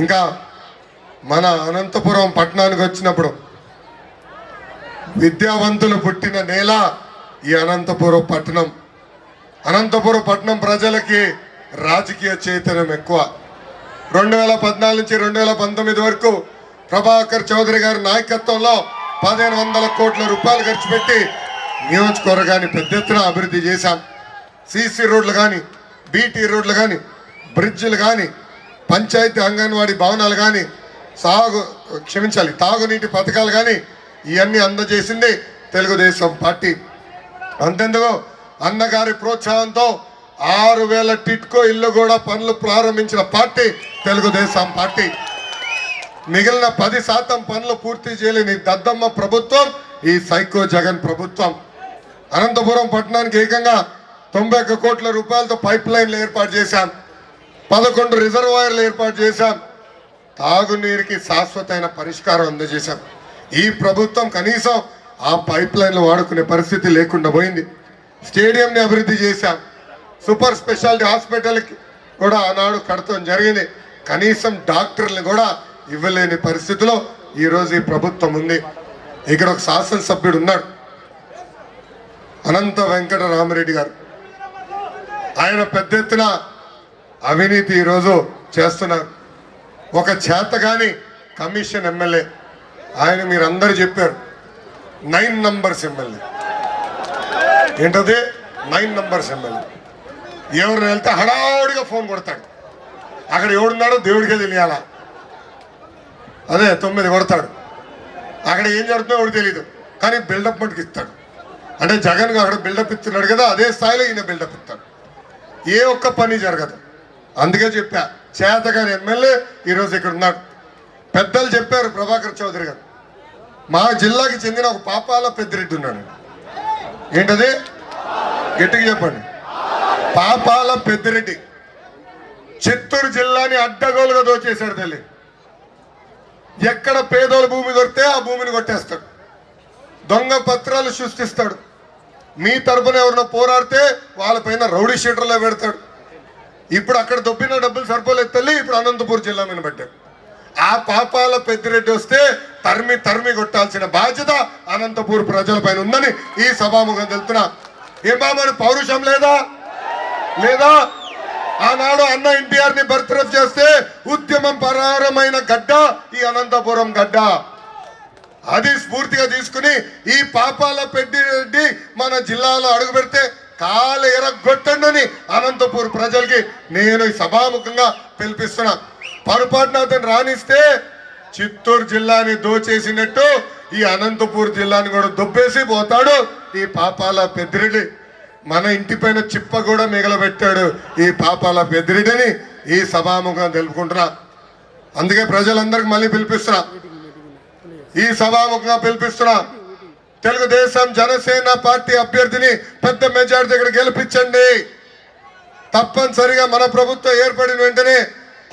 ఇంకా మన అనంతపురం పట్టణానికి వచ్చినప్పుడు విద్యావంతులు పుట్టిన నేల ఈ అనంతపురం పట్టణం. అనంతపురం పట్టణం ప్రజలకి రాజకీయ చైతన్యం ఎక్కువ. రెండు వేల పద్నాలుగు నుంచి రెండు వేల పంతొమ్మిది వరకు ప్రభాకర్ చౌదరి గారి నాయకత్వంలో పదిహేను వందల కోట్ల రూపాయలు ఖర్చు పెట్టి నియోజకవర్గాన్ని పెద్ద ఎత్తున అభివృద్ధి చేశాం. సీసీ రోడ్లు కానీ బీటీ రోడ్లు కానీ బ్రిడ్జిలు కానీ పంచాయతీ అంగన్వాడీ భవనాలు కానీ సాగు క్షమించాలి తాగునీటి పథకాలు కానీ ఇవన్నీ అందజేసింది తెలుగుదేశం పార్టీ. అంతెందుకు? అన్నగారి ప్రోత్సాహంతో ఆరు వేల టిట్కో ఇల్లు కూడా పనులు ప్రారంభించిన పార్టీ తెలుగుదేశం పార్టీ. మిగిలిన పది శాతం పనులు పూర్తి చేయలేని దద్దమ్మ ప్రభుత్వం ఈ సైకో జగన్ ప్రభుత్వం. అనంతపురం పట్టణానికి ఏకంగా తొంభై కోట్ల రూపాయలతో పైప్ లైన్లు ఏర్పాటు చేశాం. పదకొండు రిజర్వాయర్లు ఏర్పాటు చేశాం. తాగునీరుకి శాశ్వతమైన పరిష్కారం అందజేశాం. ఈ ప్రభుత్వం కనీసం ఆ పైప్ లైన్లు వాడుకునే పరిస్థితి లేకుండా పోయింది. స్టేడియంని అభివృద్ధి చేశాం. సూపర్ స్పెషాలిటీ హాస్పిటల్కి కూడా ఆనాడు కడతం జరిగింది. కనీసం డాక్టర్లు కూడా ఇవ్వలేని పరిస్థితిలో ఈరోజు ఈ ప్రభుత్వం ఉంది. ఇక్కడ ఒక శాసనసభ్యుడు ఉన్నాడు. అనంత వెంకట రామరెడ్డి గారు. ఆయన పెద్ద ఎత్తున అవినీతి ఈరోజు చేస్తున్నారు ఒక చేతగాని కమిషన్ ఎమ్మెల్యే ఆయన మీరందరూ చెప్పారు. Nine numbers MLA. ఏంటది? Nine numbers MLA. ఎవరు వెళ్తే హడావుడిగా ఫోన్ కొడతాడు. అక్కడ ఎవడున్నాడో దేవుడికే తెలియాలా. అదే తొమ్మిది కొడతాడు. అక్కడ ఏం జరుగుతుందో ఎవడు తెలియదు కానీ బిల్డప్ మటుకు ఇస్తాడు. అంటే జగన్ అక్కడ బిల్డప్ ఇస్తున్నాడు కదా అదే స్థాయిలో ఈయన బిల్డప్ ఇస్తాడు. ఏ ఒక్క పని జరగదు. అందుకే చెప్పా చేతగాని ఎమ్మెల్యే ఈరోజు ఇక్కడ ఉన్నాడు. పెద్దలు చెప్పారు ప్రభాకర్ చౌదరి గారు. మా జిల్లాకి చెందిన ఒక పాపాల పెద్దిరెడ్డి ఉన్నాడు. ఏంటది? గట్టిగా చెప్పండి. పాపాల పెద్దిరెడ్డి. చిత్తూరు జిల్లాని అడ్డగోలుగా దోచేశాడు తల్లి. ఎక్కడ పేదోళ్ళ భూమి దొరికితే ఆ భూమిని కొట్టేస్తాడు. దొంగ పత్రాలు సృష్టిస్తాడు. మీ తరపున ఎవరైనా పోరాడితే వాళ్ళపైన రౌడీ షీటర్లో పెడతాడు. ఇప్పుడు అక్కడ దొబ్బిన డబ్బులు సరిపోలేదు తల్లి ఇప్పుడు అనంతపూర్ జిల్లా మీద పెట్టాడు ఆ పాపాల పెద్దిరెడ్డి వస్తే తరిమి తరిమి కొట్టాల్సిన బాధ్యత అనంతపూర్ ప్రజలపైన ఉందని ఈ సభాముఖం తెలుతున్నా ఏ బాబు పౌరుషం లేదా? లేదా? ఆనాడు అన్న ఎన్టీఆర్ని బర్తరఫ్ చేస్తే ఉద్యమం పరారమైన గడ్డ ఈ అనంతపురం గడ్డ. అది స్ఫూర్తిగా తీసుకుని ఈ పాపాల పెద్దిరెడ్డి మన జిల్లాలో అడుగు పెడితే కాలు ఎరగొట్టండి అనంతపూర్ ప్రజలకి నేను ఈ సభాముఖంగా పిలిపిస్తున్నా. పొరపాటున అతను రాణిస్తే చిత్తూరు జిల్లాని దోచేసినట్టు ఈ అనంతపూర్ జిల్లాని కూడా దొబ్బేసి పోతాడు ఈ పాపాల పెద్దిరెడ్డి మన ఇంటి పైన చిప్ప కూడా మిగలబెట్టాడు ఈ పాపాల పెద్దిరెడ్డిని ఈ సభాముఖంగా తెలుపుకుంటున్నా. అందుకే ప్రజలందరికి మళ్ళీ పిలిపిస్తున్నా. ఈ సభాముఖంగా పిలిపిస్తున్నా. తెలుగుదేశం జనసేన పార్టీ అభ్యర్థిని పెద్ద మెజార్టీ దగ్గర గెలిపించండి. తప్పనిసరిగా మన ప్రభుత్వం ఏర్పడిన వెంటనే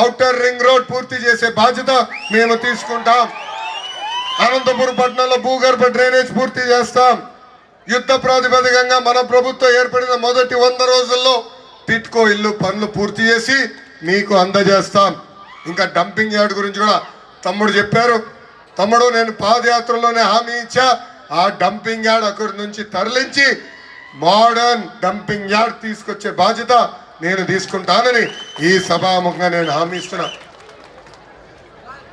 అవుటర్ రింగ్ రోడ్ పూర్తి చేసే బాధ్యత మేము తీసుకుంటాం. అనంతపురం పట్టణంలో భూగర్భ డ్రైనేజ్ పూర్తి చేస్తాం. యుద్ధ ప్రాతిపదికంగా మన ప్రభుత్వం ఏర్పడిన మొదటి వంద రోజుల్లో టిట్కో ఇల్లు పనులు పూర్తి చేసి మీకు అందజేస్తాం. ఇంకా డంపింగ్ యార్డ్ గురించి కూడా తమ్ముడు చెప్పారు. తమ్ముడు నేను పాదయాత్రలోనే హామీ ఇచ్చా. ఆ డంపింగ్ యార్డ్ అక్కడి నుంచి తరలించి మోడర్న్ డంపింగ్ యార్డ్ తీసుకొచ్చే బాధ్యత నేను తీసుకుంటానని ఈ సభాముఖంగా నేను హామీ ఇస్తున్నా.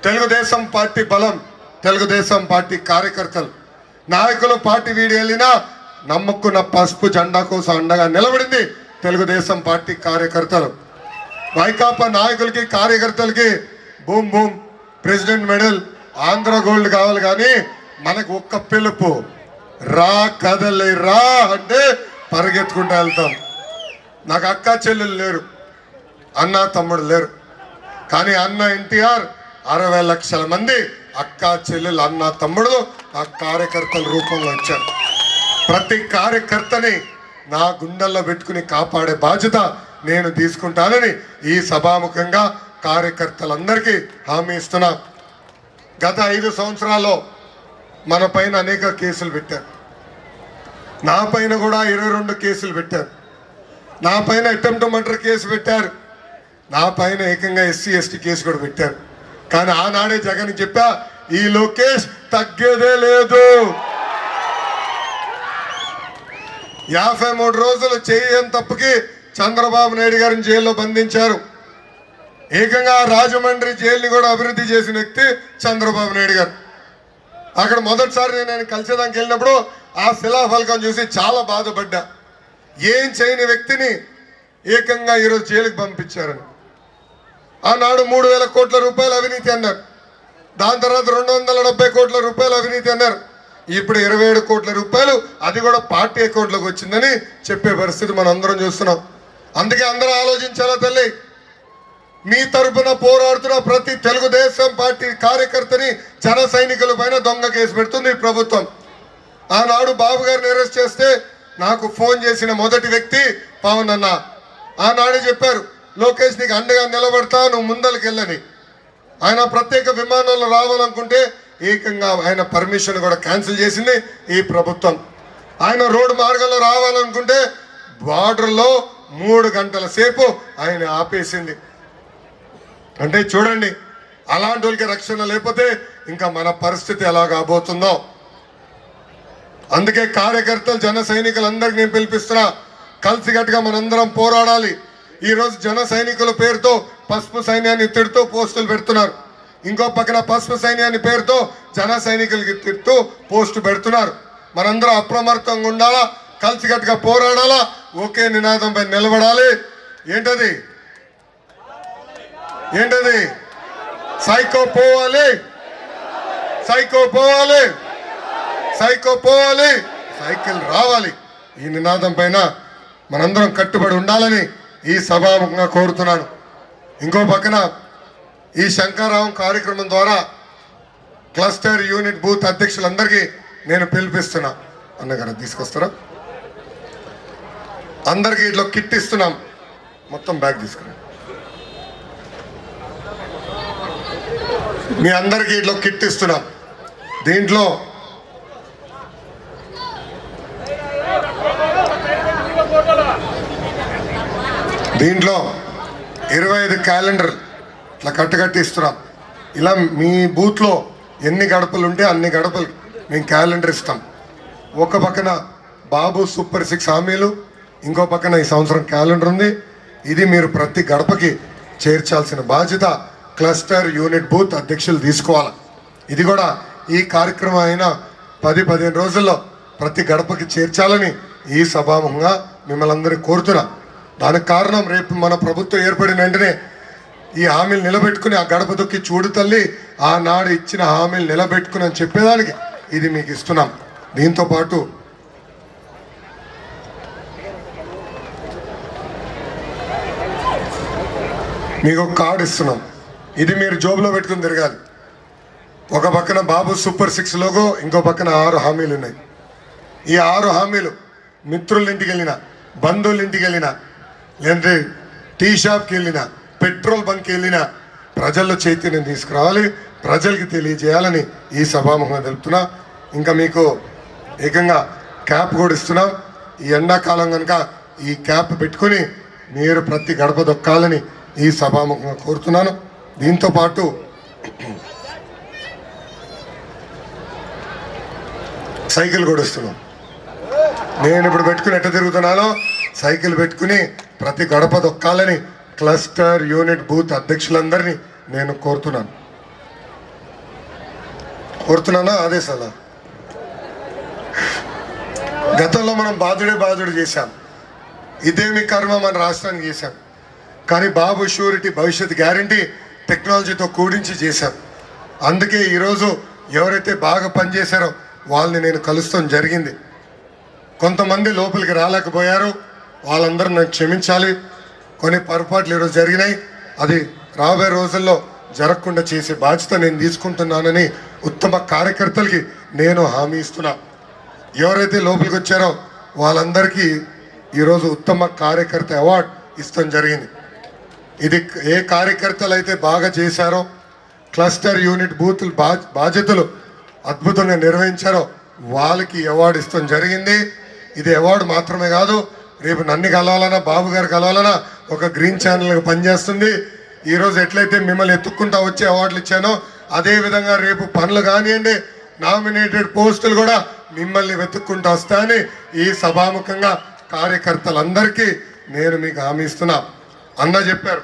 తెలుగుదేశం పార్టీ బలం తెలుగుదేశం పార్టీ కార్యకర్తలు. నాయకులు పార్టీ వీడి వెళ్ళినా నమ్ముకున్న పసుపు జెండా కోసం అండగా నిలబడింది తెలుగుదేశం పార్టీ కార్యకర్తలు. వైకాపా నాయకులకి కార్యకర్తలకి boom boom president medal Andhra gold కావాలి కానీ మనకు ఒక్క పిలుపు. రా కదలి రా అంటే పరిగెత్తుకుంటూ వెళ్తాం. నాకు అక్క చెల్లెలు లేరు. అన్న తమ్ముడు లేరు. కానీ అన్న ఎన్టీఆర్ అరవై లక్షల మంది అక్క చెల్లెలు అన్న తమ్ముడు ఆ కార్యకర్తల రూపంలో వచ్చారు ప్రతి కార్యకర్తని నా గుండెల్లో పెట్టుకుని కాపాడే బాధ్యత నేను తీసుకుంటానని ఈ సభాముఖంగా కార్యకర్తలందరికీ హామీ ఇస్తున్నా. గత ఐదు సంవత్సరాల్లో మన పైన అనేక కేసులు పెట్టారు. నా పైన కూడా ఇరవై రెండు కేసులు పెట్టారు. నా పైన అటెంప్ట్ మర్డర్ కేసు పెట్టారు. నా పైన ఏకంగా ఎస్సీ ఎస్టీ కేసు కూడా పెట్టారు. కానీ ఆనాడే జగన్ చెప్పా ఈ లోకేష్ తగ్గేదే లేదు. యాభై మూడు రోజులు చేయని తప్పుకి చంద్రబాబు నాయుడు గారిని జైల్లో బంధించారు. ఏకంగా రాజమండ్రి జైలుని కూడా అభివృద్ధి చేసిన వ్యక్తి చంద్రబాబు నాయుడు గారు. అక్కడ మొదటిసారి నేను ఆయన కలిసేదానికి వెళ్ళినప్పుడు ఆ శిలాఫలకం చూసి చాలా బాధపడ్డా. ఏం చేయని వ్యక్తిని ఏకంగా ఈరోజు జైలుకి పంపించారని. ఆనాడు మూడు వేల కోట్ల రూపాయలు అవినీతి అన్నారు. దాని తర్వాత రెండు వందల డెబ్బై కోట్ల రూపాయలు అవినీతి అన్నారు. ఇప్పుడు ఇరవై ఏడు కోట్ల రూపాయలు అది కూడా పార్టీ అకౌంట్లోకి వచ్చిందని చెప్పే పరిస్థితి మనం అందరం చూస్తున్నాం. అందుకే అందరూ ఆలోచించాలా తల్లి? మీ తరపున పోరాడుతున్న ప్రతి తెలుగుదేశం పార్టీ కార్యకర్తని జన సైనికుల పైన దొంగ కేసు పెడుతుంది ఈ ప్రభుత్వం. ఆనాడు బాబు గారిని అరెస్ట్ చేస్తే నాకు ఫోన్ చేసిన మొదటి వ్యక్తి పవన్ అన్న. ఆనాడు చెప్పారు లోకేష్ నీకు అండగా నిలబడతా నువ్వు ముందరికి వెళ్ళని. ఆయన ప్రత్యేక విమానంలో రావాలనుకుంటే ఏకంగా ఆయన పర్మిషన్ కూడా క్యాన్సిల్ చేసింది ఈ ప్రభుత్వం. ఆయన రోడ్డు మార్గంలో రావాలనుకుంటే బార్డర్లో మూడు గంటల సేపు ఆయన ఆపేసింది. అంటే చూడండి అలాంటి వాళ్ళకి రక్షణ లేకపోతే ఇంకా మన పరిస్థితి ఎలా కాబోతుందో. అందుకే కార్యకర్తలు జన సైనికులందరికీ నేను పిలిపిస్తున్నా కలిసికట్టుగా మనందరం పోరాడాలి. ఈరోజు జన సైనికుల పేరుతో పసుపు సైన్యాన్ని తిడుతూ పోస్టులు పెడుతున్నారు. ఇంకో పక్కన పసుపు సైన్యాన్ని పేరుతో జన సైనికులకి తిడుతూ పోస్టు పెడుతున్నారు. మనందరం అప్రమత్తంగా ఉండాలా? కలిసికట్టుగా పోరాడాలా? ఒకే నినాదంపై నిలబడాలి. ఏంటది? ఏంటది? సైకో పోవాలి. సైకో పోవాలి. సైకో పోవాలి. సైకిల్ రావాలి. ఈ నినాదం పైన మనందరం కట్టుబడి ఉండాలని ఈ సభాముఖంగా కోరుతున్నాను. ఇంకో పక్కన ఈ శంకారావం కార్యక్రమం ద్వారా క్లస్టర్ యూనిట్ బూత్ అధ్యక్షులందరికీ నేను పిలిపిస్తున్నా. అన్నగారు తీసుకొస్తారా? అందరికీ ఇట్లా కిట్ ఇస్తున్నాం. మొత్తం బ్యాగ్ తీసుకురండి. మీ అందరికీ ఇట్లా కిట్ ఇస్తున్నాం. దీంట్లో దీంట్లో ఇరవై ఐదు క్యాలెండర్ ఇట్లా కట్టుకట్టి ఇస్తున్నాం. ఇలా మీ బూత్లో ఎన్ని గడపలు ఉంటే అన్ని గడపలు మేము క్యాలెండర్ ఇస్తాం. ఒక పక్కన బాబు సూపర్ సిక్స్ హామీలు ఇంకో పక్కన ఈ సంవత్సరం క్యాలెండర్ ఉంది. ఇది మీరు ప్రతి గడపకి చేర్చాల్సిన బాధ్యత. క్లస్టర్ యూనిట్ బూత్ అధ్యక్షులు తీసుకోవాలి. ఇది కూడా ఈ కార్యక్రమం అయిన పది పదిహేను రోజుల్లో ప్రతి గడపకి చేర్చాలని ఈ సభాముఖంగా మిమ్మల్ని అందరూ కోరుతున్నా. దానికి కారణం రేపు మన ప్రభుత్వం ఏర్పడిన వెంటనే ఈ హామీలు నిలబెట్టుకుని ఆ గడప దొక్కి చూడు తల్లి ఆనాడు ఇచ్చిన హామీలు నిలబెట్టుకుని అని చెప్పేదానికి ఇది మీకు ఇస్తున్నాం. దీంతో పాటు మీకు ఒక కార్డు ఇస్తున్నాం. ఇది మీరు జోబులో పెట్టుకుని తిరగాలి. ఒక పక్కన బాబు సూపర్ సిక్స్ లోగో ఇంకో పక్కన ఆరు హామీలు ఉన్నాయి. ఈ ఆరు హామీలు మిత్రుల ఇంటికి వెళ్ళిన బంధువుల ఇంటికి వెళ్ళిన లేదంటే టీ షాప్కి వెళ్ళినా పెట్రోల్ బంక్కి వెళ్ళినా ప్రజల్లో చైతన్యం తీసుకురావాలి ప్రజలకి తెలియజేయాలని ఈ సభాముఖంగా తెలుపుతున్నా. ఇంకా మీకు ఏకంగా క్యాప్ కూడా ఇస్తున్నాం. ఈ ఎండాకాలం కనుక ఈ క్యాప్ పెట్టుకొని మీరు ప్రతి గడప దొక్కాలని ఈ సభాముఖంగా కోరుతున్నాను. దీంతో పాటు సైకిల్ కూడా నేను ఇప్పుడు పెట్టుకుని ఎట్ట తిరుగుతున్నానో సైకిల్ పెట్టుకుని ప్రతి గడప దొక్కాలని క్లస్టర్ యూనిట్ బూత్ అధ్యక్షులందరినీ నేను కోరుతున్నాను. కోరుతున్నానా? అదే సలా గతంలో మనం బాధుడే బాధుడు చేశాం. ఇదేమి కర్మ మన రాష్ట్రానికి చేశాం. కానీ బాబు షూరిటీ భవిష్యత్ గ్యారంటీ టెక్నాలజీతో కూడించి చేశాం అందుకే ఈరోజు ఎవరైతే బాగా పనిచేశారో వాళ్ళని నేను కలుస్తాం జరిగింది. కొంతమంది లోపలికి రాలేకపోయారు. వాళ్ళందరూ నన్ను క్షమించాలి. కొన్ని పొరపాట్లు ఈరోజు జరిగినాయి. అది రాబోయే రోజుల్లో జరగకుండా చేసే బాధ్యత నేను తీసుకుంటున్నానని ఉత్తమ కార్యకర్తలకి నేను హామీ ఇస్తున్నా. ఎవరైతే లోపలికి వచ్చారో వాళ్ళందరికీ ఈరోజు ఉత్తమ కార్యకర్త అవార్డు ఇస్తాం జరిగింది. ఇది ఏ కార్యకర్తలు అయితే బాగా చేశారో క్లస్టర్ యూనిట్ బూతులు బా బాధ్యతలు అద్భుతంగా నిర్వహించారో వాళ్ళకి అవార్డు ఇస్తాం జరిగింది. ఇది అవార్డు మాత్రమే కాదు రేపు నన్ను కలవాలన్నా బాబు గారు కలవాలన్నా ఒక గ్రీన్ ఛానల్ పనిచేస్తుంది. ఈరోజు ఎట్లయితే మిమ్మల్ని ఎత్తుక్కుంటా వచ్చే అవార్డులు ఇచ్చానో అదే విధంగా రేపు పనులు కానివ్వండి నామినేటెడ్ పోస్టులు కూడా మిమ్మల్ని వెతుక్కుంటూ వస్తాయని ఈ సభాముఖంగా కార్యకర్తలందరికీ నేను మీకు హామీ ఇస్తున్నా. అన్న చెప్పారు.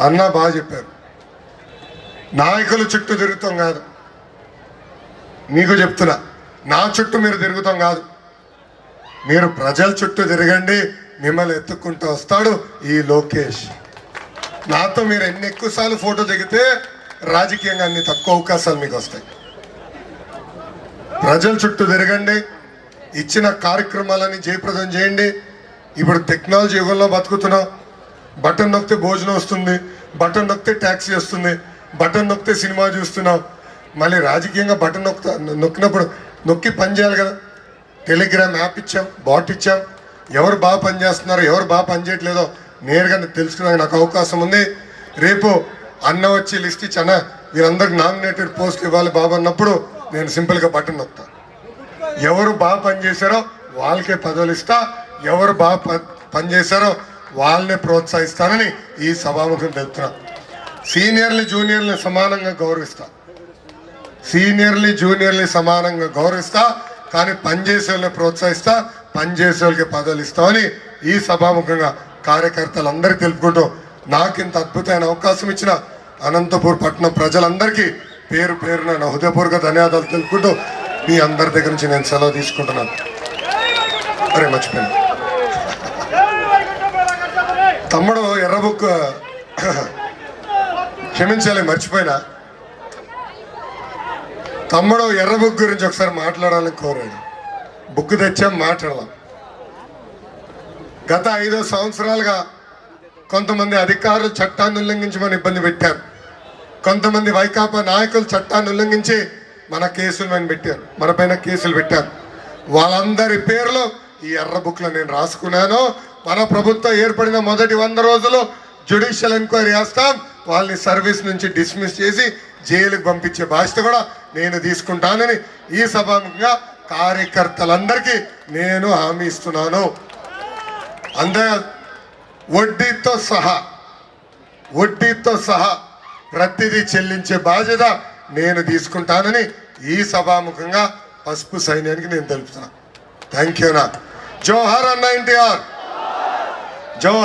అన్న బాగా చెప్పారు. నాయకులు చుట్టూ తిరుగుతాం కాదు. మీకు చెప్తున్నా నా చుట్టూ మీరు తిరుగుతాం కాదు. మీరు ప్రజల చుట్టూ తిరగండి మిమ్మల్ని ఎత్తుక్కుంటూ వస్తాడు ఈ లోకేష్. నాతో మీరు ఎన్ని ఎక్కువసార్లు ఫోటో దిగితే రాజకీయంగా అన్ని తక్కువ అవకాశాలు మీకు వస్తాయి. ప్రజల చుట్టూ తిరగండి ఇచ్చిన కార్యక్రమాలని జయప్రదం చేయండి ఇప్పుడు టెక్నాలజీ యుగంలో బతుకుతున్నాం? బటన్ నొక్కితే భోజనం వస్తుంది బటన్ నొక్కితే ట్యాక్సీ వస్తుంది బటన్ నొక్కితే సినిమా చూస్తున్నాం. మళ్ళీ రాజకీయంగా బటన్ నొక్కుతా నొక్కినప్పుడు నొక్కి పని చేయాలి కదా. టెలిగ్రామ్ యాప్ ఇచ్చాం బాట్ ఇచ్చాం. ఎవరు బాగా పనిచేస్తున్నారో ఎవరు బాగా పనిచేయట్లేదో నేరుగా తెలుసుకున్నాక నాకు అవకాశం ఉంది. రేపు అన్న వచ్చి లిస్ట్ ఇచ్చి అన్న వీరందరికి నామినేటెడ్ పోస్ట్ ఇవ్వాలి బాబు అన్నప్పుడు నేను సింపుల్గా బటన్ నొక్కుతా. ఎవరు బాగా పనిచేశారో వాళ్ళకే పదవులు ఇస్తా. ఎవరు బాగా ప- పనిచేశారో వాళ్ళని ప్రోత్సహిస్తానని ఈ సభాముఖం తెలుపుతున్నా సీనియర్లు జూనియర్లు సమానంగా గౌరవిస్తా. సీనియర్లు జూనియర్లు సమానంగా గౌరవిస్తా కానీ పనిచేసే వాళ్ళని ప్రోత్సహిస్తా పనిచేసే వాళ్ళకి పదవులు ఇస్తామని ఈ సభాముఖంగా కార్యకర్తలందరికీ తెలుపుకుంటూ నాకు ఇంత అద్భుతమైన అవకాశం ఇచ్చిన అనంతపూర్ పట్టణం ప్రజలందరికీ పేరు పేరున నా హృదయపూర్వక ధన్యవాదాలు తెలుపుకుంటూ మీ అందరి దగ్గర నుంచి నేను సెలవు తీసుకుంటున్నాను. అరే మర్చిపోయాను. తమ్ముడు ఎర్రబుక్ క్షమించాలి మర్చిపోయినా. తమ్ముడు ఎర్ర బుక్ గురించి ఒకసారి మాట్లాడాలని కోరాడు. బుక్ తెచ్చాం మాట్లాడదాం. గత ఐదో సంవత్సరాలుగా కొంతమంది అధికారులు చట్టాన్ని ఉల్లంఘించమని ఇబ్బంది పెట్టారు. కొంతమంది వైకాపా నాయకులు చట్టాన్ని ఉల్లంఘించి మన కేసులు మేము పెట్టారు మన పైన కేసులు పెట్టారు. వాళ్ళందరి పేర్లు ఈ ఎర్ర బుక్లో నేను రాసుకున్నాను. మన ప్రభుత్వం ఏర్పడిన మొదటి వంద రోజులు జ్యుడిషియల్ ఎంక్వైరీ చేస్తాం. వాళ్ళని సర్వీస్ నుంచి డిస్మిస్ చేసి జైలుకి పంపించే బాధ్యత కూడా నేను తీసుకుంటానని ఈ సభాముఖంగా కార్యకర్తలందరికీ నేను హామీ ఇస్తున్నాను. అంతే వడ్డీతో సహా వడ్డీతో సహా ప్రతిదీ చెల్లించే బాధ్యత నేను తీసుకుంటానని ఈ సభాముఖంగా పసుపు సైన్యానికి నేను తెలుపుతున్నాను థ్యాంక్ యూ నా జోహార్ అన్న ఎన్టీఆర్. జోహార్